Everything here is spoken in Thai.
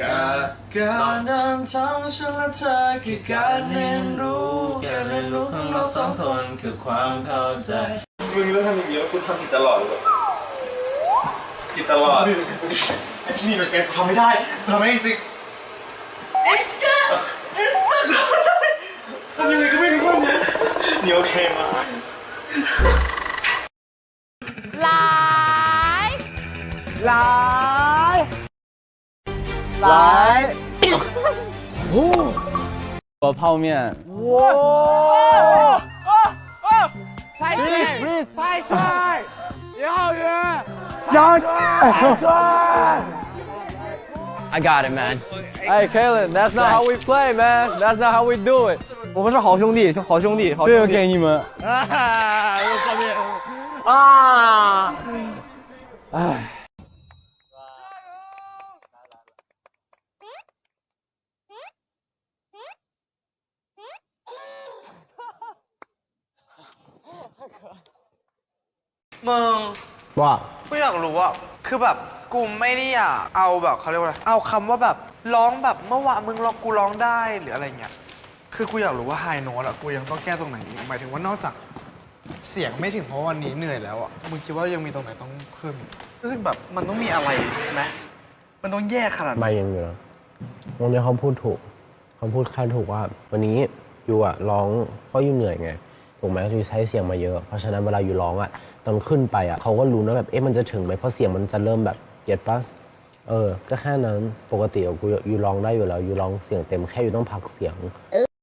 การการเดินทางฉันและเธอคือการเรียนรู้การเรียนรู้ของเราสองคนคือความเข้าใจมึงแล้วทำอย่างนี้แล้วกูทำผิดตลอดเลยผิดตลอดนี่มันแกทำไม่ได้ทำไม่จริงเอ๊ะจ้าเอ๊ะจ้าทำยังไงก็ไม่รู้ว่ามันนี่โอเคมาก来来哦，我泡面，哇！拍 please 片 please 拍菜李浩宇小姐，I got it, man. Hey Kalen, that's not how we play, man. That's not how we do it. 我们是好兄弟，好兄弟，好这个兄弟。给你们。啊我泡面啊！唉， มึง哇，กูอยากรู้ว่าคือแบบกูไม่ได้อยากเอาแบบเขาเรียกว่าอะไรเอาคำว่าแบบร้องแบบเมื่อวานมึงร้องกูร้องได้หรืออะไรเงี้ยคือกูอยากรู้ว่าไฮโน้ตอะกูยังต้องแก้ตรงไหนอีกหมายถึงว่านอกจากเสียงไม่ถึงเพราะวันนี้เหนื่อยแล้วอะมึงคิดว่ายังมีตรงไหนต้องเพิ่มอีกรู้สึกแบบมันต้องมีอะไรไหมมันต้องแยกขนาดไหนไม่ยังเหลือตรงนี้เขาพูดถูกเขาพูดแค่ถูกว่า วันนี้อยู่อะร้องเพราะอยู่เหนื่อยไงถูกไหมอยู่ใช้เสียงมาเยอะ เพราะฉะนั้นเวลาอยู่ร้องอะ ตอนขึ้นไปอะเขาก็รู้นะแบบเอ๊ะมันจะถึงไหมเพราะเสียงมันจะเริ่มแบบเก็ตปัสเออ ก็แค่นั้นปกติอะกูอยู่ร้องได้อยู่แล้วอยู่ร้องเสียงเต็มแค่อยู่ต้องพักเสียง